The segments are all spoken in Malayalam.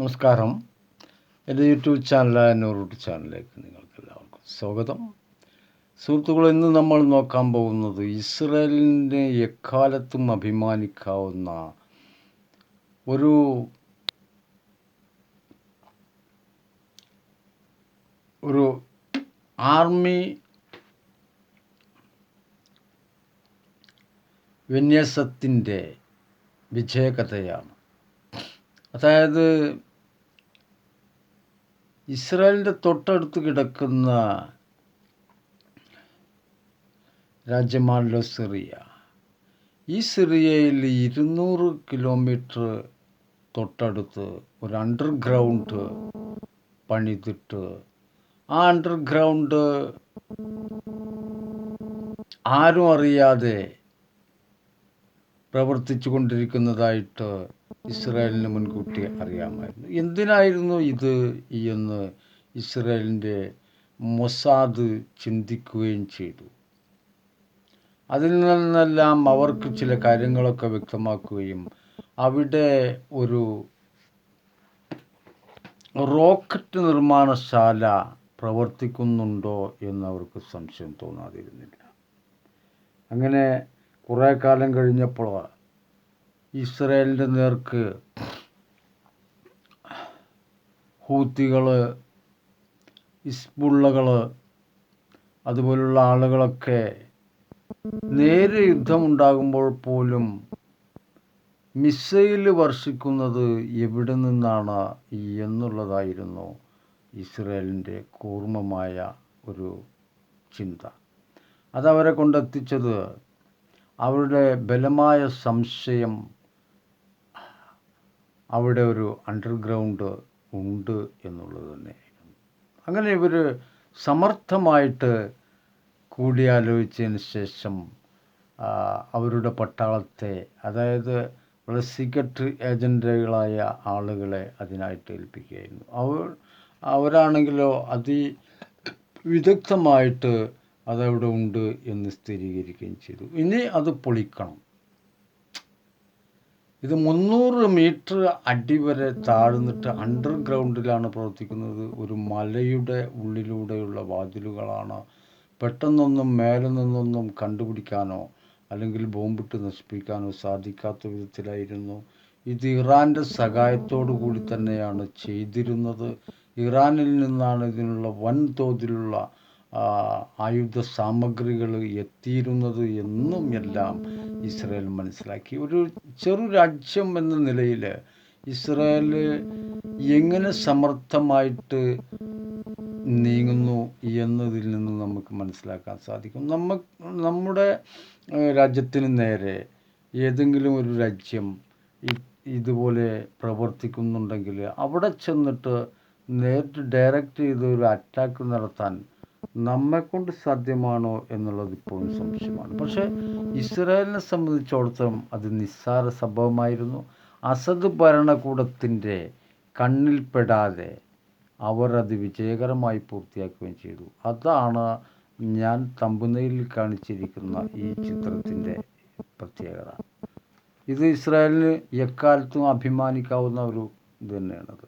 നമസ്കാരം. എന്റെ യൂട്യൂബ് ചാനലായ നൂറൂട്ട് ചാനലിലേക്ക് നിങ്ങൾക്ക് എല്ലാവർക്കും സ്വാഗതം. സുഹൃത്തുക്കൾ ഇന്ന് നമ്മൾ നോക്കാൻ പോകുന്നത് ഇസ്രയേലിന്റെ എക്കാലത്തും അഭിമാനിക്കാവുന്ന ഒരു ഒരു ആർമി വിന്യാസത്തിന്റെ വിജയകഥയാണ്. അതായത് ഇസ്രായേലിന്റെ തൊട്ടടുത്ത് കിടക്കുന്ന രാജ്യമാണല്ലോ സിറിയ. ഈ സിറിയയിൽ ഇരുന്നൂറ് കിലോമീറ്റർ തൊട്ടടുത്ത് ഒരു അണ്ടർഗ്രൗണ്ട് പണിതിട്ട് ആ അണ്ടർഗ്രൗണ്ട് ആരും അറിയാതെ പ്രവർത്തിച്ചു കൊണ്ടിരിക്കുന്നതായിട്ട് ഇസ്രായേലിന് മുൻകൂട്ടി അറിയാമായിരുന്നു. എന്തിനായിരുന്നു ഇത് എന്ന് ഇസ്രായേലിന്റെ മൊസാദ് ചിന്തിക്കുകയും ചെയ്തു? അതിൽ നിന്നെല്ലാം അവർക്ക് ചില കാര്യങ്ങളൊക്കെ വ്യക്തമാക്കുകയും അവിടെ ഒരു റോക്കറ്റ് നിർമ്മാണശാല പ്രവർത്തിക്കുന്നുണ്ടോ എന്ന് അവർക്ക് സംശയം തോന്നാതിരുന്നില്ല. അങ്ങനെ കുറേ കാലം കഴിഞ്ഞപ്പോൾ ഇസ്രയേലിന്റെ നേർക്ക് ഹൂത്തികൾ ഇസ്ബുള്ളകൾ അതുപോലുള്ള ആളുകളൊക്കെ നേരെ യുദ്ധമുണ്ടാകുമ്പോൾ പോലും മിസൈൽ വർഷിക്കുന്നത് എവിടെ നിന്നാണ് എന്നുള്ളതായിരുന്നു ഇസ്രയേലിന്റെ കൂർമ്മമായ ഒരു ചിന്ത. അതവരെ കൊണ്ടെത്തിച്ചത് അവരുടെ ബലമായ സംശയം അവിടെ ഒരു അണ്ടർഗ്രൗണ്ട് ഉണ്ട് എന്നുള്ളത് തന്നെയായിരുന്നു അങ്ങനെ ഇവർ സമർത്ഥമായിട്ട് കൂടിയാലോചിച്ചതിന് ശേഷം അവരുടെ പട്ടാളത്തെ അതായത് വളരെ സീക്രട്ട് ഏജന്റുകളായ ആളുകളെ അതിനായിട്ട് ഏൽപ്പിക്കുകയായിരുന്നു. അവർ അവരാണെങ്കിലോ അതി വിദഗ്ധമായിട്ട് അതവിടെ ഉണ്ട് എന്ന് സ്ഥിരീകരിക്കുകയും ചെയ്തു. ഇനി അത് പൊളിക്കണം. ഇത് മുന്നൂറ് മീറ്റർ അടി വരെ താഴ്ന്നിട്ട് അണ്ടർഗ്രൗണ്ടിലാണ് പ്രവർത്തിക്കുന്നത്. ഒരു മലയുടെ ഉള്ളിലൂടെയുള്ള വാതിലുകളാണ്. പെട്ടെന്നൊന്നും മേലെ നിന്നൊന്നും കണ്ടുപിടിക്കാനോ അല്ലെങ്കിൽ ബോംബിട്ട് നശിപ്പിക്കാനോ സാധിക്കാത്ത വിധത്തിലായിരുന്നു. ഇത് ഇറാന്റെ സഹായത്തോടു കൂടി തന്നെയാണ് ചെയ്തിരുന്നത്. ഇറാനിൽ നിന്നാണ് ഇതിനുള്ള വൻതോതിലുള്ള ആയുധ സാമഗ്രികൾ എത്തിയിരുന്നത് എന്നും എല്ലാം ഇസ്രായേൽ മനസ്സിലാക്കി. ഒരു ചെറു രാജ്യം എന്ന നിലയിൽ ഇസ്രായേൽ എങ്ങനെ സമർത്ഥമായിട്ട് നീങ്ങുന്നു എന്നതിൽ നിന്ന് നമുക്ക് മനസ്സിലാക്കാൻ സാധിക്കും. നമ്മ നമ്മുടെ രാജ്യത്തിന് നേരെ ഏതെങ്കിലും ഒരു രാജ്യം ഇതുപോലെ പ്രവർത്തിക്കുന്നുണ്ടെങ്കിൽ അവിടെ ചെന്നിട്ട് നേരിട്ട് ഡയറക്റ്റ് ചെയ്ത് ഒരു അറ്റാക്ക് നടത്താൻ നമ്മെക്കൊണ്ട് സാധ്യമാണോ എന്നുള്ളത് ഇപ്പോഴും സംശയമാണ്. പക്ഷേ ഇസ്രായേലിനെ സംബന്ധിച്ചിടത്തോളം അത് നിസ്സാര സംഭവമായിരുന്നു. അസദ് ഭരണകൂടത്തിന്റെ കണ്ണിൽപ്പെടാതെ അവർ അത് വിജയകരമായി പൂർത്തിയാക്കുകയും ചെയ്തു. അതാണ് ഞാൻ തമ്പുനയിൽ കാണിച്ചിരിക്കുന്ന ഈ ചിത്രത്തിന്റെ പ്രത്യേകത. ഇത് ഇസ്രായേലിന് എക്കാലത്തും അഭിമാനിക്കാവുന്ന ഒരു ഇത് തന്നെയാണത്.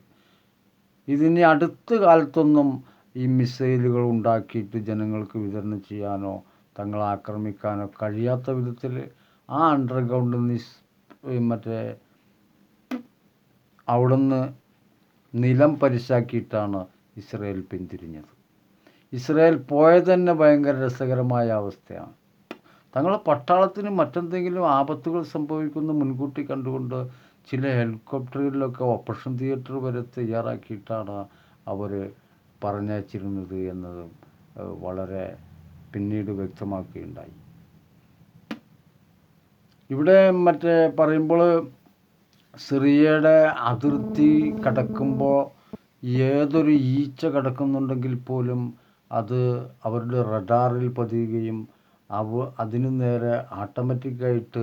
ഇതിന് അടുത്ത കാലത്തൊന്നും ഈ മിസൈലുകൾ ഉണ്ടാക്കിയിട്ട് ജനങ്ങൾക്ക് വിതരണം ചെയ്യാനോ തങ്ങളെ ആക്രമിക്കാനോ കഴിയാത്ത വിധത്തിൽ ആ അണ്ടർഗ്രൗണ്ട് നിസ് മറ്റേ അവിടുന്ന് നിലം പരിശാക്കിയിട്ടാണ് ഇസ്രയേൽ പിന്തിരിഞ്ഞത്. ഇസ്രയേൽ പോയത് തന്നെ ഭയങ്കര രസകരമായ അവസ്ഥയാണ്. തങ്ങളെ പട്ടാളത്തിന് മറ്റെന്തെങ്കിലും ആപത്തുകൾ സംഭവിക്കുന്ന മുൻകൂട്ടി കണ്ടുകൊണ്ട് ചില ഹെലികോപ്റ്ററുകളിലൊക്കെ ഓപ്പറേഷൻ തിയേറ്റർ വരെ തയ്യാറാക്കിയിട്ടാണ് അവർ പറഞ്ഞയച്ചിരുന്നത് എന്നതും വളരെ പിന്നീട് വ്യക്തമാക്കുകയുണ്ടായി. ഇവിടെ മറ്റേ പറയുമ്പോൾ സിറിയയുടെ അതിർത്തി കടക്കുമ്പോൾ ഏതൊരു ഈച്ച കടക്കുന്നുണ്ടെങ്കിൽ പോലും അത് അവരുടെ റഡാറിൽ പതിയുകയും അവ അതിനു നേരെ ഓട്ടോമാറ്റിക്കായിട്ട്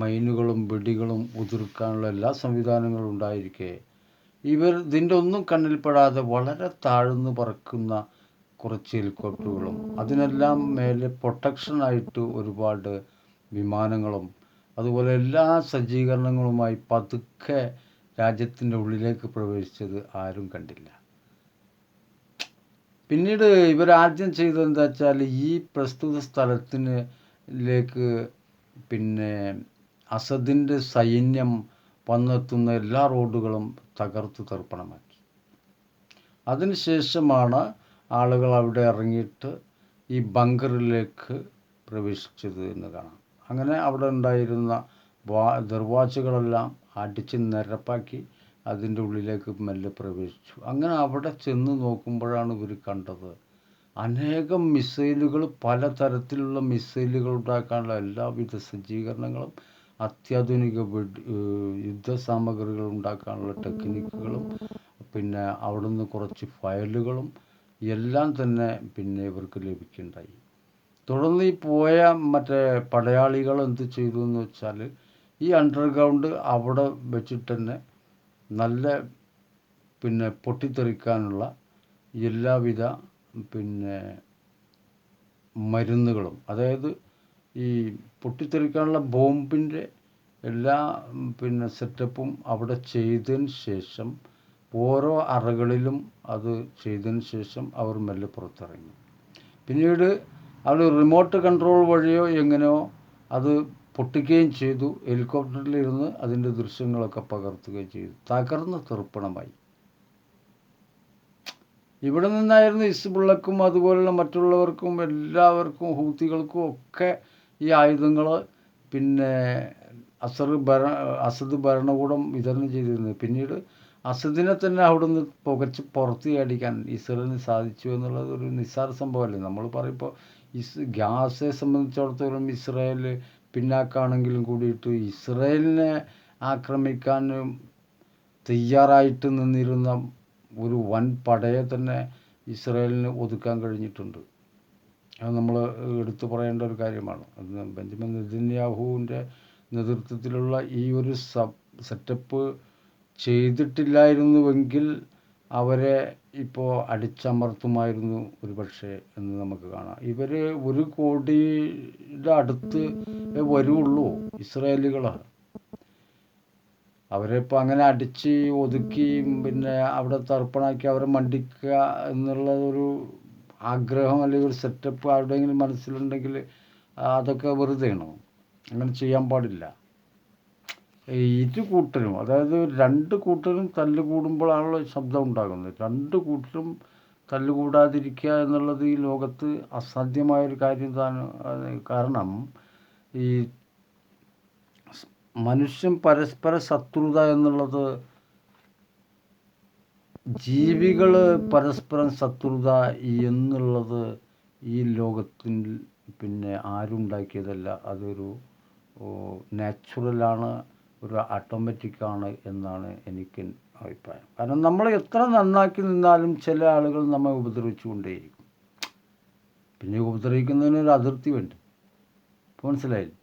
മൈനുകളും വെടികളും ഉതിർക്കാനുള്ള എല്ലാ സംവിധാനങ്ങളും ഉണ്ടായിരിക്കെ ഇവർ ഇതിന്റെ ഒന്നും കണ്ണിൽപ്പെടാതെ വളരെ താഴ്ന്നു പറക്കുന്ന കുറച്ച് ഹെലികോപ്റ്ററുകളും അതിനെല്ലാം മേലെ പ്രൊട്ടക്ഷനായിട്ട് ഒരുപാട് വിമാനങ്ങളും അതുപോലെ എല്ലാ സജ്ജീകരണങ്ങളുമായി പതുക്കെ രാജ്യത്തിന്റെ ഉള്ളിലേക്ക് പ്രവേശിച്ചത് ആരും കണ്ടില്ല. പിന്നീട് ഇവരാദ്യം ചെയ്തത് എന്താ വെച്ചാൽ ഈ പ്രസ്തുത സ്ഥലത്തിന് ലേക്ക് പിന്നെ അസദിന്റെ സൈന്യം വന്നെത്തുന്ന എല്ലാ റോഡുകളും തകർത്ത് തർപ്പണമാക്കി. അതിനുശേഷമാണ് ആളുകൾ അവിടെ ഇറങ്ങിയിട്ട് ഈ ബങ്കറിലേക്ക് പ്രവേശിച്ചത് എന്ന് കാണാം. അങ്ങനെ അവിടെ ഉണ്ടായിരുന്ന വാ അടിച്ച് നിരപ്പാക്കി അതിന്റെ ഉള്ളിലേക്ക് മെല്ലെ പ്രവേശിച്ചു. അങ്ങനെ അവിടെ ചെന്ന് നോക്കുമ്പോഴാണ് ഇവർ കണ്ടത് അനേകം മിസൈലുകൾ പലതരത്തിലുള്ള മിസൈലുകൾ ഉണ്ടാക്കാനുള്ള എല്ലാവിധ സജ്ജീകരണങ്ങളും അത്യാധുനിക വെടി യുദ്ധ യുദ്ധസാമഗ്രികൾ ഉണ്ടാക്കാനുള്ള ടെക്നിക്കുകളും പിന്നെ അവിടുന്ന് കുറച്ച് ഫയലുകളും എല്ലാം തന്നെ പിന്നെ ഇവർക്ക് ലഭിക്കുകയുണ്ടായി തുടർന്ന് ഈ പോയ മറ്റേ പടയാളികൾ എന്ത് ചെയ്തു എന്ന് വെച്ചാൽ ഈ അണ്ടർഗ്രൗണ്ട് അവിടെ വെച്ചിട്ട് തന്നെ നല്ല പിന്നെ പൊട്ടിത്തെറിക്കാനുള്ള എല്ലാവിധ പിന്നെ മരുന്നുകളും അതായത് ഈ പൊട്ടിത്തെറിക്കാനുള്ള ബോംബിന്റെ എല്ലാ പിന്നെ സെറ്റപ്പും അവിടെ ചെയ്തതിന് ശേഷം ഓരോ അറകളിലും അത് ചെയ്തതിന് ശേഷം അവർ മെല്ലെ പുറത്തിറങ്ങി. പിന്നീട് അവർ റിമോട്ട് കൺട്രോൾ വഴിയോ എങ്ങനെയോ അത് പൊട്ടിക്കുകയും ചെയ്തു. ഹെലികോപ്റ്ററിലിരുന്ന് അതിന്റെ ദൃശ്യങ്ങളൊക്കെ പകർത്തുകയും ചെയ്തു. തകർന്ന തെറുപ്പണമായി ഇവിടെ നിന്നായിരുന്നു ഇസ്ബുള്ളക്കും അതുപോലുള്ള മറ്റുള്ളവർക്കും എല്ലാവർക്കും ഹൂത്തികൾക്കും ഒക്കെ ഈ ആയുധങ്ങൾ പിന്നെ അസർ ഭര അസദ് ഭരണകൂടം വിതരണം ചെയ്തിരുന്നത്. പിന്നീട് അസദിനെ തന്നെ അവിടുന്ന് പുകച്ച് പുറത്ത് അടിക്കാൻ ഇസ്രയേലിന് സാധിച്ചു എന്നുള്ളത് ഒരു നിസ്സാര സംഭവമല്ലേ? നമ്മൾ പറയുമ്പോൾ ഇസ് ഗ്യാസെ സംബന്ധിച്ചിടത്തോളം ഇസ്രായേൽ പിന്നാക്കാണെങ്കിലും കൂടിയിട്ട് ഇസ്രായേലിനെ ആക്രമിക്കാൻ തയ്യാറായിട്ട് നിന്നിരുന്ന ഒരു വൻ പടയെ തന്നെ ഇസ്രായേലിന് ഒതുക്കാൻ കഴിഞ്ഞിട്ടുണ്ട്. അത് നമ്മൾ എടുത്തു പറയേണ്ട ഒരു കാര്യമാണ്. അത് ബെഞ്ചമിൻ നെതന്യാഹുവിന്റെ നേതൃത്വത്തിലുള്ള ഈ ഒരു സെറ്റപ്പ് ചെയ്തിട്ടില്ലായിരുന്നുവെങ്കിൽ അവരെ ഇപ്പോൾ അടിച്ചമർത്തുമായിരുന്നു ഒരു പക്ഷേ എന്ന് നമുക്ക് കാണാം. ഇവർ ഒരു കോടിയുടെ അടുത്ത് വരുള്ളൂ ഇസ്രായേലുകൾ. അവരെ ഇപ്പോൾ അങ്ങനെ അടിച്ച് ഒതുക്കി പിന്നെ അവിടെ തർപ്പണാക്കി അവരെ മണ്ടിക്കുക എന്നുള്ള ഒരു ആഗ്രഹം അല്ലെങ്കിൽ ഒരു സെറ്റപ്പ് ആരുടെയെങ്കിലും മനസ്സിലുണ്ടെങ്കിൽ അതൊക്കെ വെറുതെയാണോ അങ്ങനെ ചെയ്യാൻ പാടില്ല. ഇരു കൂട്ടരും അതായത് രണ്ട് കൂട്ടരും തല്ല് കൂടുമ്പോഴാണല്ലോ ശബ്ദം ഉണ്ടാകുന്നത്. രണ്ട് കൂട്ടരും തല്ലുകൂടാതിരിക്കുക എന്നുള്ളത് ഈ ലോകത്ത് അസാധ്യമായൊരു കാര്യം അത് കാരണം ഈ മനുഷ്യൻ പരസ്പര ശത്രുത എന്നുള്ളത് ജീവികൾ പരസ്പരം ശത്രുത എന്നുള്ളത് ഈ ലോകത്തിൽ പിന്നെ ആരുണ്ടാക്കിയതല്ല. അതൊരു നാച്ചുറലാണ് ഒരു ഓട്ടോമാറ്റിക്കാണ് എന്നാണ് എനിക്ക് അഭിപ്രായം. കാരണം നമ്മൾ എത്ര നന്നാക്കി നിന്നാലും ചില ആളുകൾ നമ്മെ ഉപദ്രവിച്ചുകൊണ്ടേയിരിക്കും. പിന്നെ ഉപദ്രവിക്കുന്നതിന് ഒരു അതിർത്തി വേണ്ട മനസ്സിലായില്ലേ?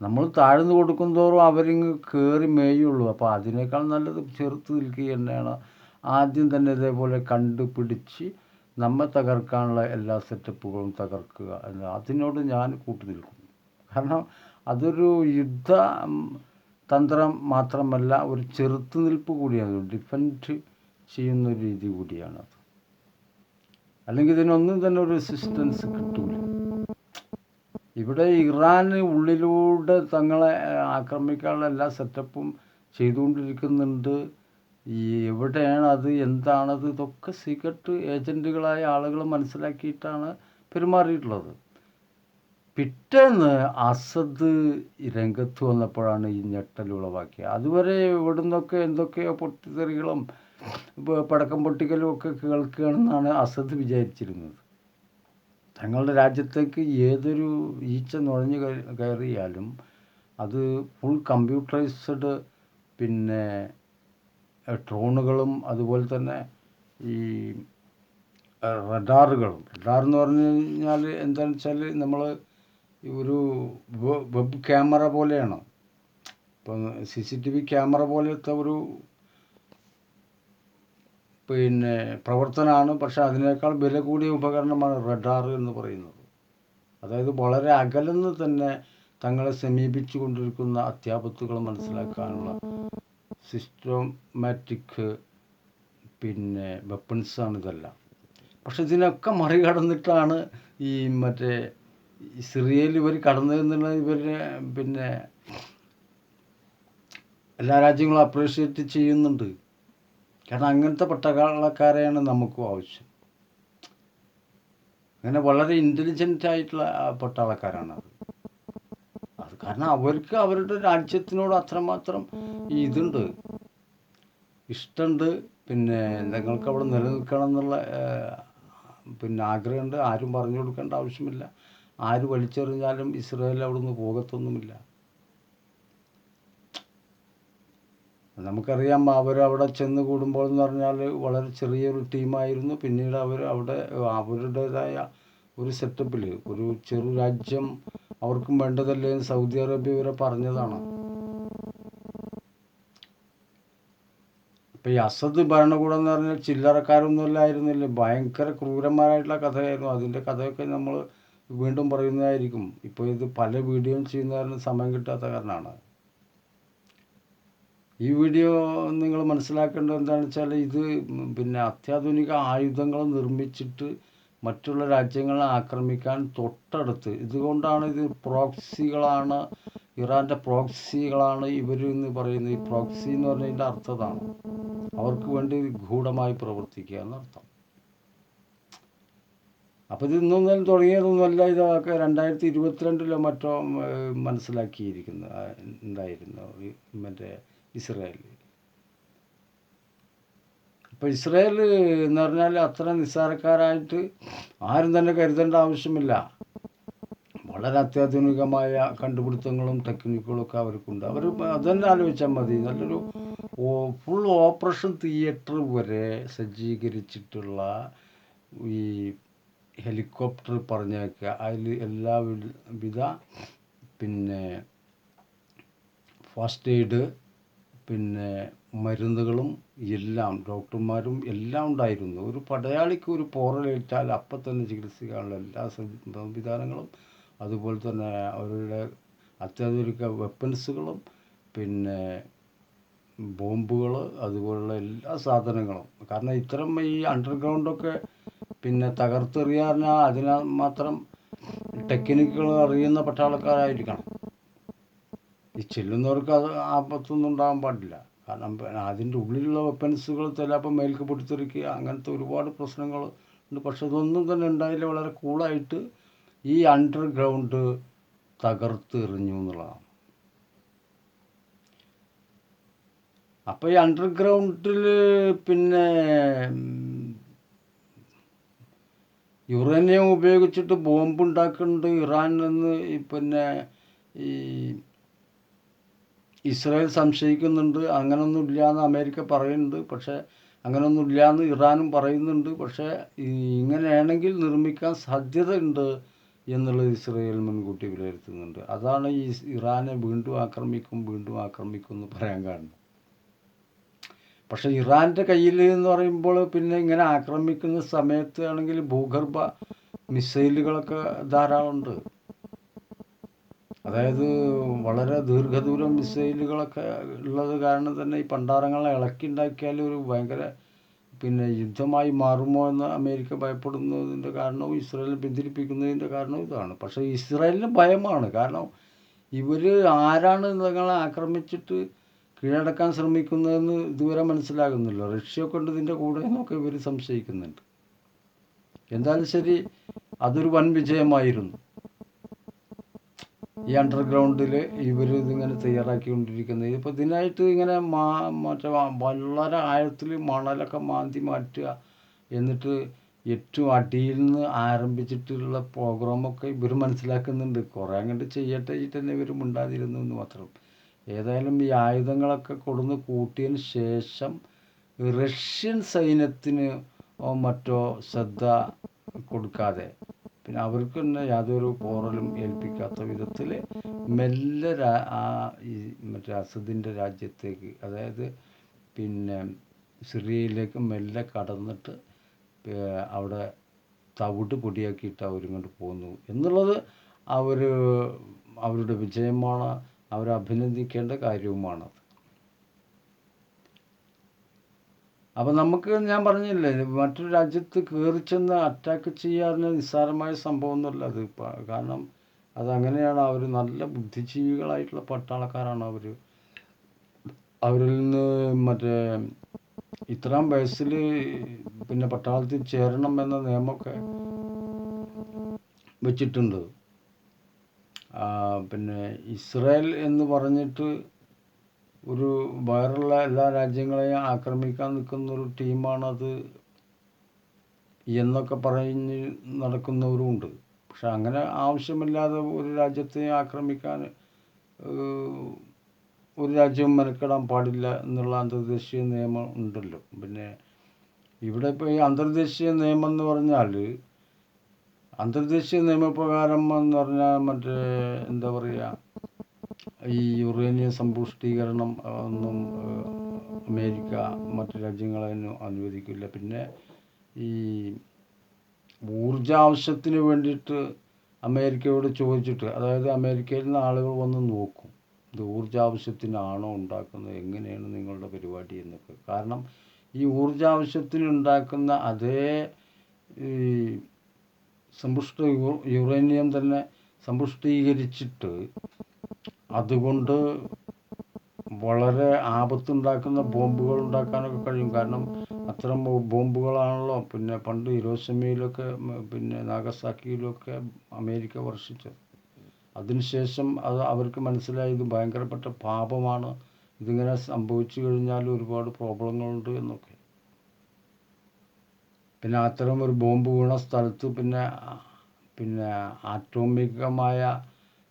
നമ്മൾ താഴ്ന്നു കൊടുക്കും തോറും അവരിങ്ങ് കയറി മേയുള്ളൂ. അപ്പോൾ അതിനേക്കാൾ നല്ലത് ചെറുത്ത് നിൽക്കുക തന്നെയാണ്. ആദ്യം തന്നെ ഇതേപോലെ കണ്ടുപിടിച്ച് നമ്മെ തകർക്കാനുള്ള എല്ലാ സെറ്റപ്പുകളും തകർക്കുക എന്ന് അതിനോട് ഞാൻ കൂട്ടു നിൽക്കും കാരണം അതൊരു യുദ്ധ തന്ത്രം മാത്രമല്ല ഒരു ചെറുത്തുനിൽപ്പ് കൂടിയാണ്. ഡിഫൻഡ് ചെയ്യുന്ന ഒരു രീതി കൂടിയാണത് അല്ലെങ്കിൽ ഇതിനൊന്നും തന്നെ ഒരു റെസിസ്റ്റൻസ് കിട്ടൂല. ഇവിടെ ഇറാൻ ഉള്ളിലൂടെ തങ്ങളെ ആക്രമിക്കാനുള്ള എല്ലാ സെറ്റപ്പും ചെയ്തുകൊണ്ടിരിക്കുന്നുണ്ട്. ഈ എവിടെയാണ് അത് എന്താണത് ഇതൊക്കെ സീക്രട്ട് ഏജന്റുകളായ ആളുകൾ മനസ്സിലാക്കിയിട്ടാണ് പെരുമാറിയിട്ടുള്ളത്. പിറ്റേന്ന് അസദ് രംഗത്ത് വന്നപ്പോഴാണ് ഈ ഞെട്ടൽ ഉളവാക്കിയത്. അതുവരെ ഇവിടെ നിന്നൊക്കെ എന്തൊക്കെയോ പൊട്ടിത്തെറികളും പടക്കം പൊട്ടിക്കലും ഒക്കെ കേൾക്കുകയാണെന്നാണ് അസദ് വിചാരിച്ചിരുന്നത്. തങ്ങളുടെ രാജ്യത്തേക്ക് ഏതൊരു ഈച്ച നുഴഞ്ഞു കയ- കയറിയാലും അത് ഫുൾ കമ്പ്യൂട്ടറൈസ്ഡ് പിന്നെ ഡ്രോണുകളും അതുപോലെ തന്നെ ഈ റഡാറുകളും റഡാർ എന്ന് പറഞ്ഞു കഴിഞ്ഞാൽ എന്താണെന്ന് വെച്ചാൽ നമ്മൾ ഒരു വെബ് ക്യാമറ പോലെയാണ്. ഇപ്പം C C T V camera പോലത്തെ ഒരു പിന്നെ പ്രവർത്തനമാണ് പക്ഷെ അതിനേക്കാൾ വില കൂടിയ ഉപകരണമാണ് റഡാർ എന്ന് പറയുന്നത്. അതായത് വളരെ അകലെന്ന് തന്നെ തങ്ങളെ സമീപിച്ചു കൊണ്ടിരിക്കുന്ന അത്യാപത്തുകൾ മനസ്സിലാക്കാനുള്ള സിസ്റ്റമാറ്റിക് പിന്നെ വെപ്പൺസാണ് ഇതെല്ലാം. പക്ഷെ ഇതിനൊക്കെ മറികടന്നിട്ടാണ് ഈ മറ്റേ സിറിയയിൽ ഇവർ കടന്നതെന്നുള്ള ഇവരുടെ പിന്നെ എല്ലാ രാജ്യങ്ങളും അപ്രീഷിയേറ്റ് ചെയ്യുന്നുണ്ട്. കാരണം അങ്ങനത്തെ പട്ടാളക്കാരെയാണ് നമുക്കും ആവശ്യം. അങ്ങനെ വളരെ ഇന്റലിജന്റ് ആയിട്ടുള്ള പട്ടാളക്കാരാണ് അത്. കാരണം അവർക്ക് അവരുടെ രാജ്യത്തിനോട് അത്രമാത്രം ഇതുണ്ട്. ഇഷ്ടമുണ്ട് പിന്നെ നിങ്ങൾക്ക് അവിടെ നിലനിൽക്കണം എന്നുള്ള പിന്നെ ആഗ്രഹമുണ്ട്. ആരും പറഞ്ഞു കൊടുക്കേണ്ട ആവശ്യമില്ല. ആര് വലിച്ചെറിഞ്ഞാലും ഇസ്രയേൽ അവിടെ നിന്ന് പോകത്തൊന്നുമില്ല. നമുക്കറിയാം അവരവിടെ ചെന്ന് കൂടുമ്പോൾ എന്ന് പറഞ്ഞാൽ വളരെ ചെറിയൊരു ടീമായിരുന്നു. പിന്നീട് അവർ അവിടെ അവരുടേതായ ഒരു സെറ്റപ്പിൽ ഒരു ചെറു രാജ്യം അവർക്കും വേണ്ടതല്ലേ എന്ന് സൗദി അറേബ്യ വരെ പറഞ്ഞതാണ്. ഇപ്പം ഈ അസദ് ഭരണകൂടം എന്ന് പറഞ്ഞാൽ ചില്ലറക്കാരൊന്നും അല്ലായിരുന്നില്ല ഭയങ്കര ക്രൂരന്മാരായിട്ടുള്ള കഥയായിരുന്നു. അതിന്റെ കഥയൊക്കെ നമ്മൾ വീണ്ടും പറയുന്നതായിരിക്കും. ഇപ്പോൾ ഇത് പല വീഡിയോയും കാരണം സമയം കിട്ടാത്ത കാരണമാണ്. ഈ വീഡിയോ നിങ്ങൾ മനസ്സിലാക്കേണ്ടത് എന്താണെന്ന് വെച്ചാൽ ഇത് പിന്നെ അത്യാധുനിക ആയുധങ്ങൾ നിർമ്മിച്ചിട്ട് മറ്റുള്ള രാജ്യങ്ങളെ ആക്രമിക്കാൻ തൊട്ടടുത്ത് ഇതുകൊണ്ടാണ് ഇത് പ്രോക്സികളാണ് ഇറാന്റെ പ്രോക്സികളാണ് ഇവർ എന്ന് പറയുന്നത്. ഈ പ്രോക്സി എന്ന് പറഞ്ഞതിന്റെ അർത്ഥതാണ് അവർക്ക് വേണ്ടി ഗൂഢമായി പ്രവർത്തിക്കുക എന്നർത്ഥം. അപ്പോൾ ഇത് ഇന്നൊന്നും തുടങ്ങിയതൊന്നുമല്ല ഇതൊക്കെ രണ്ടായിരത്തി ഇരുപത്തിരണ്ടിലോ മറ്റോ മനസ്സിലാക്കിയിരിക്കുന്നു ഉണ്ടായിരുന്നു. മറ്റേ ഇസ്രായേൽ ഇപ്പോൾ ഇസ്രായേൽ എന്ന് പറഞ്ഞാൽ അത്ര നിസ്സാരക്കാരായിട്ട് ആരും തന്നെ കരുതേണ്ട ആവശ്യമില്ല. വളരെ അത്യാധുനികമായ കണ്ടുപിടുത്തങ്ങളും ടെക്നിക്കുകളും ഒക്കെ അവർക്കുണ്ട്. അവർ അതന്നെ ആലോചിച്ചാൽ മതി. നല്ലൊരു ഫുൾ ഓപ്പറേഷൻ തിയേറ്റർ വരെ സജ്ജീകരിച്ചിട്ടുള്ള ഈ ഹെലികോപ്റ്റർ പറഞ്ഞേക്കുക അതിൽ എല്ലാ വിധ- വിധ പിന്നെ ഫസ്റ്റ് എയ്ഡ് പിന്നെ മരുന്നുകളും എല്ലാം ഡോക്ടർമാരും എല്ലാം ഉണ്ടായിരുന്നു. ഒരു പടയാളിക്ക് ഒരു പോറലേറ്റാൽ അപ്പം തന്നെ ചികിത്സിക്കാനുള്ള എല്ലാ സംവി- സംവിധാനങ്ങളും അതുപോലെ തന്നെ അവരുടെ അത്യാധുനിക വെപ്പൺസുകളും പിന്നെ ബോംബുകൾ അതുപോലുള്ള എല്ലാ സാധനങ്ങളും. കാരണം ഇത്തരം ഈ അണ്ടർഗ്രൗണ്ടൊക്കെ പിന്നെ തകർത്തെറിയാൻ അതിന് മാത്രം ടെക്നിക്കുകൾ അറിയുന്ന പട്ടാളക്കാരായിരിക്കണം. ഈ ചെല്ലുന്നവർക്ക് അത് ആപത്തൊന്നും ഉണ്ടാകാൻ പാടില്ല. കാരണം അതിന്റെ ഉള്ളിലുള്ള വെപ്പൻസുകൾ ചിലപ്പോൾ മേൽക്ക് പൊട്ടിത്തെറിക്കുക അങ്ങനത്തെ ഒരുപാട് പ്രശ്നങ്ങൾ ഉണ്ട്. പക്ഷെ അതൊന്നും തന്നെ ഉണ്ടായില്ല. വളരെ കൂളായിട്ട് ഈ അണ്ടർഗ്രൗണ്ട് തകർത്ത് എറിഞ്ഞു എന്നുള്ളതാണ്. അപ്പോൾ ഈ അണ്ടർഗ്രൗണ്ടിൽ പിന്നെ യുറേനിയം ഉപയോഗിച്ചിട്ട് ബോംബ് ഉണ്ടാക്കുന്നുണ്ട് ഇറാൻ എന്ന് പിന്നെ ഈ ഇസ്രായേൽ സംശയിക്കുന്നുണ്ട് അങ്ങനൊന്നും ഇല്ലയെന്ന് അമേരിക്ക പറയുന്നുണ്ട് പക്ഷേ അങ്ങനൊന്നും ഇല്ലയെന്ന് ഇറാനും പറയുന്നുണ്ട് പക്ഷേ ഇങ്ങനെയാണെങ്കിൽ നിർമ്മിക്കാൻ സാധ്യതയുണ്ട് എന്നുള്ളത് ഇസ്രയേൽ മുൻകൂട്ടി വിലയിരുത്തുന്നുണ്ട്. അതാണ് ഈ ഇറാനെ വീണ്ടും ആക്രമിക്കും വീണ്ടും ആക്രമിക്കും എന്ന് പറയാൻ കാരണം. പക്ഷേ ഇറാന്റെ കയ്യിൽ എന്ന് പറയുമ്പോൾ പിന്നെ ഇങ്ങനെ ആക്രമിക്കുന്ന സമയത്ത് ആണെങ്കിൽ ഭൂഗർഭ മിസൈലുകളൊക്കെ ധാരാളമുണ്ട്. അതായത് വളരെ ദീർഘദൂരം മിസൈലുകളൊക്കെ ഉള്ളത് കാരണം തന്നെ ഈ പണ്ടാരങ്ങളെ ഇളക്കി ഉണ്ടാക്കിയാൽ ഒരു ഭയങ്കര പിന്നെ യുദ്ധമായി മാറുമോ എന്ന് അമേരിക്ക ഭയപ്പെടുന്നതിന്റെ കാരണവും ഇസ്രായേൽ പിന്തിരിപ്പിക്കുന്നതിന്റെ കാരണവും ഇതാണ്. പക്ഷേ ഇസ്രായേലിന് ഭയമാണ്. കാരണം ഇവർ ആരാണ് നിങ്ങളെ ആക്രമിച്ചിട്ട് കീഴടക്കാൻ ശ്രമിക്കുന്നതെന്ന് ഇതുവരെ മനസ്സിലാകുന്നില്ല. റഷ്യ കൊണ്ട് ഇതിന്റെ കൂടെ എന്നൊക്കെ ഇവർ സംശയിക്കുന്നുണ്ട്. എന്തായാലും ശരി അതൊരു വൻ വിജയമായിരുന്നു. ഈ അണ്ടർഗ്രൗണ്ടിൽ ഇവർ ഇതിങ്ങനെ തയ്യാറാക്കിക്കൊണ്ടിരിക്കുന്നത് ഇപ്പോൾ ഇതിനായിട്ട് ഇങ്ങനെ മാ മറ്റേ വളരെ ആഴത്തിൽ മണലൊക്കെ മാന്തി മാറ്റുക എന്നിട്ട് ഏറ്റവും അടിയിൽ നിന്ന് ആരംഭിച്ചിട്ടുള്ള പ്രോഗ്രാമൊക്കെ ഇവർ മനസ്സിലാക്കുന്നുണ്ട്. കുറേ അങ്ങോട്ട് ചെയ്യട്ടെ തന്നെ ഇവർ മിണ്ടാതിരുന്നു എന്ന് മാത്രം. ഏതായാലും ഈ ആയുധങ്ങളൊക്കെ കൊടുന്ന് കൂട്ടിയതിന് ശേഷം റഷ്യൻ സൈന്യത്തിന് മറ്റോ ശ്രദ്ധ കൊടുക്കാതെ പിന്നെ അവർക്ക് തന്നെ യാതൊരു പോറലും ഏൽപ്പിക്കാത്ത വിധത്തിൽ മെല്ലെ ആ ഈ മറ്റേ അസദിന്റെ രാജ്യത്തേക്ക് അതായത് പിന്നെ സിറിയയിലേക്ക് മെല്ലെ കടന്നിട്ട് അവിടെ തവിട് പൊടിയാക്കിയിട്ട് അവരിങ്ങോട്ട് പോന്നു. എന്നുള്ളത് അവർ അവരുടെ വിജയമാണ്. അവരെ അഭിനന്ദിക്കേണ്ട കാര്യവുമാണത്. അപ്പം നമുക്ക് ഞാൻ പറഞ്ഞില്ലേ മറ്റൊരു രാജ്യത്ത് കയറി ചെന്ന് അറ്റാക്ക് ചെയ്യാറിന് നിസ്സാരമായ സംഭവമൊന്നുമല്ല അത്. കാരണം അതങ്ങനെയാണ് അവർ നല്ല ബുദ്ധിജീവികളായിട്ടുള്ള പട്ടാളക്കാരാണ് അവർ അവരിൽ നിന്ന് മറ്റേ ഇത്രാം വയസ്സിൽ പിന്നെ പട്ടാളത്തിൽ ചേരണം എന്ന നിയമമൊക്കെ വെച്ചിട്ടുണ്ട്. പിന്നെ ഇസ്രായേൽ എന്ന് പറഞ്ഞിട്ട് ഒരു വേറുള്ള എല്ലാ രാജ്യങ്ങളെയും ആക്രമിക്കാൻ നിൽക്കുന്ന ഒരു ടീമാണത് എന്നൊക്കെ പറഞ്ഞ് നടക്കുന്നവരുമുണ്ട്. പക്ഷെ അങ്ങനെ ആവശ്യമില്ലാതെ ഒരു രാജ്യത്തെ ആക്രമിക്കാൻ ഒരു രാജ്യവും മെനക്കെടാൻ പാടില്ല എന്നുള്ള അന്തർദേശീയ നിയമം ഉണ്ടല്ലോ. പിന്നെ ഇവിടെ ഇപ്പോൾ ഈ അന്തർദേശീയ നിയമം എന്ന് പറഞ്ഞാൽ അന്തർദേശീയ നിയമപ്രകാരം എന്ന് പറഞ്ഞാൽ മറ്റേ എന്താ പറയുക ഈ യുറേനിയം സമ്പുഷ്ടീകരണം ഒന്നും അമേരിക്ക മറ്റു രാജ്യങ്ങളൊന്നും അനുവദിക്കില്ല. പിന്നെ ഈ ഊർജ ആവശ്യത്തിന് വേണ്ടിയിട്ട് അമേരിക്കയോട് ചോദിച്ചിട്ട് അതായത് അമേരിക്കയിൽ നിന്ന് ആളുകൾ വന്ന് നോക്കും ഇത് ഊർജ ആവശ്യത്തിനാണോ ഉണ്ടാക്കുന്നത് എങ്ങനെയാണ് നിങ്ങളുടെ പരിപാടി എന്നൊക്കെ. കാരണം ഈ ഊർജ ആവശ്യത്തിന് ഉണ്ടാക്കുന്ന അതേ ഈ സമ്പുഷ്ട യുറേനിയം തന്നെ സമ്പുഷ്ടീകരിച്ചിട്ട് അതുകൊണ്ട് വളരെ ആപത്തുണ്ടാക്കുന്ന ബോംബുകൾ ഉണ്ടാക്കാനൊക്കെ കഴിയും. കാരണം അത്തരം ബോംബുകളാണല്ലോ. പിന്നെ പണ്ട് ഹിരോസമയിലൊക്കെ പിന്നെ നാഗസാക്കിയിലൊക്കെ അമേരിക്ക വർഷിച്ചത്. അതിനുശേഷം അത് അവർക്ക് മനസ്സിലായി ഇത് ഭയങ്കരപ്പെട്ട പാപമാണ്. ഇതിങ്ങനെ സംഭവിച്ചു കഴിഞ്ഞാൽ ഒരുപാട് പ്രോബ്ലങ്ങളുണ്ട് എന്നൊക്കെ. പിന്നെ അത്തരം ഒരു ബോംബ് വീണ സ്ഥലത്ത് പിന്നെ പിന്നെ ആറ്റോമികമായ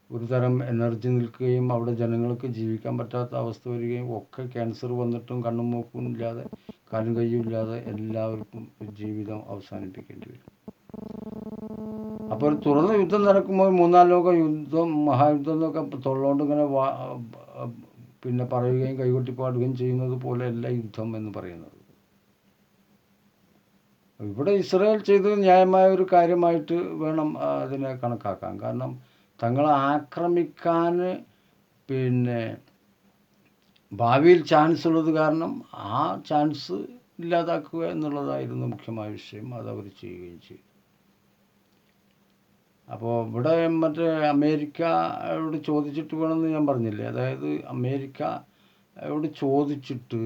ഒരു തരം എനർജി നിൽക്കുകയും അവിടെ ജനങ്ങൾക്ക് ജീവിക്കാൻ പറ്റാത്ത അവസ്ഥ വരികയും ഒക്കെ ക്യാൻസർ വന്നിട്ടും കണ്ണും മൂക്കും ഇല്ലാതെ കാലും കയ്യും ഇല്ലാതെ എല്ലാവർക്കും ജീവിതം അവസാനിപ്പിക്കേണ്ടി വരും. അപ്പോൾ തുറന്ന യുദ്ധം നടക്കുമ്പോൾ മൂന്നാം ലോക യുദ്ധം മഹായുദ്ധം എന്നൊക്കെ തൊള്ളോണ്ട് ഇങ്ങനെ പിന്നെ പറയുകയും കൈകൊട്ടി പാടുകയും ചെയ്യുന്നത് പോലെയല്ല യുദ്ധം എന്ന് പറയുന്നത്. ഇവിടെ ഇസ്രായേൽ ചെയ്തത് ന്യായമായ ഒരു കാര്യമായിട്ട് വേണം അതിനെ കണക്കാക്കാൻ കാരണം തങ്ങളെ ആക്രമിക്കാൻ പിന്നെ ഭാവിയിൽ ചാൻസ് ഉള്ളത് കാരണം ആ ചാൻസ് ഇല്ലാതാക്കുക എന്നുള്ളതായിരുന്നു മുഖ്യമായ വിഷയം. അതവർ ചെയ്യുകയും ചെയ്തു. അപ്പോൾ ഇവിടെ മറ്റേ അമേരിക്കയോട് ചോദിച്ചിട്ട് വേണമെന്ന് ഞാൻ പറഞ്ഞില്ലേ? അതായത് അമേരിക്കയോട് ചോദിച്ചിട്ട്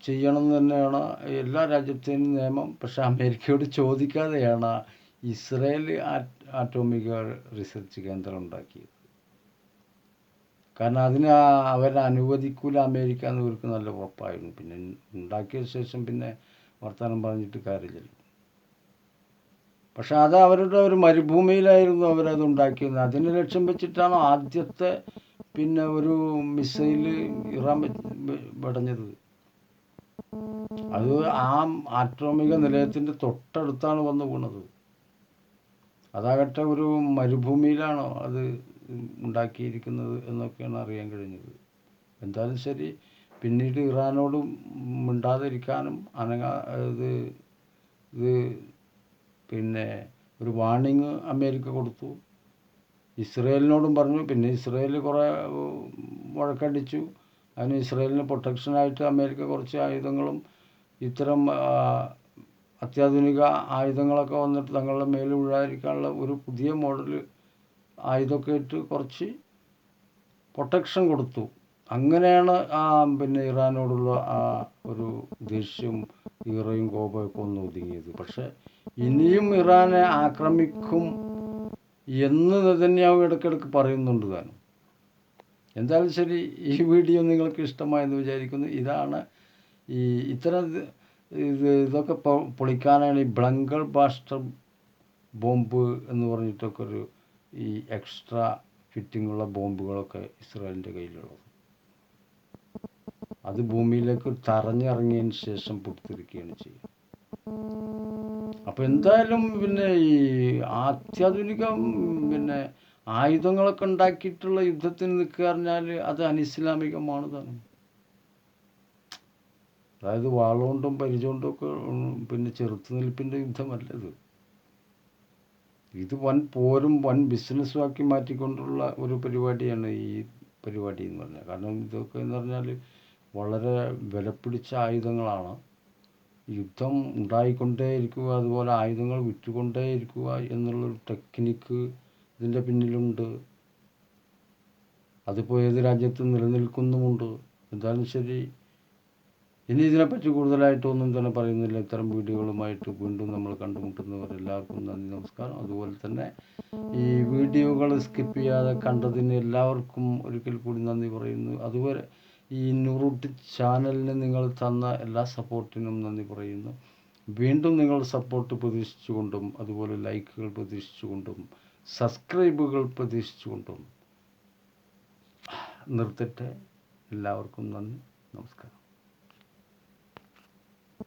ചെയ്യണം തന്നെയാണ് എല്ലാ രാജ്യത്തെയും നിയമം. പക്ഷേ അമേരിക്കയോട് ചോദിക്കാതെയാണ് ഇസ്രയേൽ ആറ്റോമിക റിസർച്ച് കേന്ദ്രം ഉണ്ടാക്കിയത്. കാരണം അതിന് അവരെ അനുവദിക്കൂല അമേരിക്ക എന്ന് ഇവർക്ക് നല്ല ഉറപ്പായിരുന്നു. പിന്നെ ഉണ്ടാക്കിയ ശേഷം പിന്നെ വർത്തമാനം പറഞ്ഞിട്ട് കാര്യമില്ലല്ലോ പക്ഷെ അത് അവരുടെ ഒരു മരുഭൂമിയിലായിരുന്നു അവരത് ഉണ്ടാക്കിയത്. അതിന് ലക്ഷ്യം വെച്ചിട്ടാണ് ആദ്യത്തെ പിന്നെ ഒരു മിസൈൽ ഇറാൻ വെടഞ്ഞത്. അത് ആ ആറ്റോമിക നിലയത്തിന്റെ തൊട്ടടുത്താണ് വന്നു വീണത്. അതാകട്ടെ ഒരു മരുഭൂമിയിലാണോ അത് ഉണ്ടാക്കിയിരിക്കുന്നത് എന്നൊക്കെയാണ് അറിയാൻ കഴിഞ്ഞത്. എന്തായാലും ശരി പിന്നീട് ഇറാനോടും മിണ്ടാതിരിക്കാനും അനങ്ങാ ഇത് ഇത് പിന്നെ ഒരു വാണിംഗ് അമേരിക്ക കൊടുത്തു. ഇസ്രയേലിനോടും പറഞ്ഞു പിന്നെ ഇസ്രയേൽ കുറേ വഴക്കടിച്ചു. അതിന് ഇസ്രയേലിന് പ്രൊട്ടക്ഷനായിട്ട് അമേരിക്ക കുറച്ച് ആയുധങ്ങളും ഇത്തരം അത്യാധുനിക ആയുധങ്ങളൊക്കെ വന്നിട്ട് തങ്ങളുടെ മേൽ വീഴാതിരിക്കാനുള്ള ഒരു പുതിയ മോഡൽ ആയുധമൊക്കെ ഇട്ട് കുറച്ച് പ്രൊട്ടക്ഷൻ കൊടുത്തു. അങ്ങനെയാണ് ആ പിന്നെ ഇറാനോടുള്ള ആ ഒരു ദേഷ്യം ഈറയും കോപമൊക്കെ ഒന്ന് ഒതുങ്ങിയത്. പക്ഷേ ഇനിയും ഇറാനെ ആക്രമിക്കും എന്ന് നെതന്യാഹു ഇടയ്ക്കിടയ്ക്ക് പറയുന്നുണ്ട് താനും. എന്തായാലും ശരി ഈ വീഡിയോ നിങ്ങൾക്ക് ഇഷ്ടമായെന്ന് വിചാരിക്കുന്നു. ഇതാണ് ഈ ഇത്തരം ഇത് ഇത് ഇതൊക്കെ പൊ- പൊളിക്കാനാണ് ഈ ബ്ലങ്കർ ബാസ്റ്റർ ബോംബ് എന്ന് പറഞ്ഞിട്ടൊക്കെ ഒരു ഈ എക്സ്ട്രാ ഫിറ്റിങ്ങുള്ള ബോംബുകളൊക്കെ ഇസ്രായേലിന്റെ കയ്യിലുള്ളത്. അത് ഭൂമിയിലേക്ക് തറഞ്ഞിറങ്ങിയതിന് ശേഷം പൊട്ടിത്തെറിക്കുകയാണ് ചെയ്യുക. അപ്പോൾ എന്തായാലും പിന്നെ ഈ അത്യാധുനിക പിന്നെ ആയുധങ്ങളൊക്കെ ഉണ്ടാക്കിയിട്ടുള്ള യുദ്ധത്തിന് നിൽക്കുക പറഞ്ഞാൽ അത് അനിസ്ലാമികമാണ് താനും അതായത് വാളുകൊണ്ടും പരിചകൊണ്ടും ഒക്കെ പിന്നെ ചെറുത്തുനിൽപ്പിന്റെ യുദ്ധമല്ല ഇത്? ഇത് വൻ പോരും വൻ ബിസിനസ്സുമാക്കി മാറ്റിക്കൊണ്ടുള്ള ഒരു പരിപാടിയാണ് ഈ പരിപാടി എന്ന് പറഞ്ഞാൽ. കാരണം ഇതൊക്കെ എന്ന് പറഞ്ഞാൽ വളരെ വിലപിടിച്ച ആയുധങ്ങളാണ്. യുദ്ധം ഉണ്ടായിക്കൊണ്ടേയിരിക്കുക അതുപോലെ ആയുധങ്ങൾ വിറ്റുകൊണ്ടേയിരിക്കുക എന്നുള്ളൊരു ടെക്നിക്ക് ഇതിന്റെ പിന്നിലുണ്ട്. അതിപ്പോൾ ഏത് രാജ്യത്തും നിലനിൽക്കുന്നുമുണ്ട്. എന്തായാലും ശരി ഇനി ഇതിനെപ്പറ്റി കൂടുതലായിട്ടൊന്നും തന്നെ പറയുന്നില്ല. ഇത്തരം വീഡിയോകളുമായിട്ട് വീണ്ടും നമ്മൾ കണ്ടുമുട്ടുന്നവർ എല്ലാവർക്കും നന്ദി നമസ്കാരം. അതുപോലെ തന്നെ ഈ വീഡിയോകൾ സ്കിപ്പ് ചെയ്യാതെ കണ്ടതിന് എല്ലാവർക്കും ഒരിക്കൽ കൂടി നന്ദി പറയുന്നു. അതുപോലെ ഈ നൂറുട്ടി ചാനലിന് നിങ്ങൾ തന്ന എല്ലാ സപ്പോർട്ടിനും നന്ദി പറയുന്നു. വീണ്ടും നിങ്ങൾ സപ്പോർട്ട് പ്രതീക്ഷിച്ചുകൊണ്ടും അതുപോലെ ലൈക്കുകൾ പ്രതീക്ഷിച്ചുകൊണ്ടും സബ്സ്ക്രൈബുകൾ പ്രതീക്ഷിച്ചുകൊണ്ടും നിർത്തട്ടെ എല്ലാവർക്കും നന്ദി നമസ്കാരം.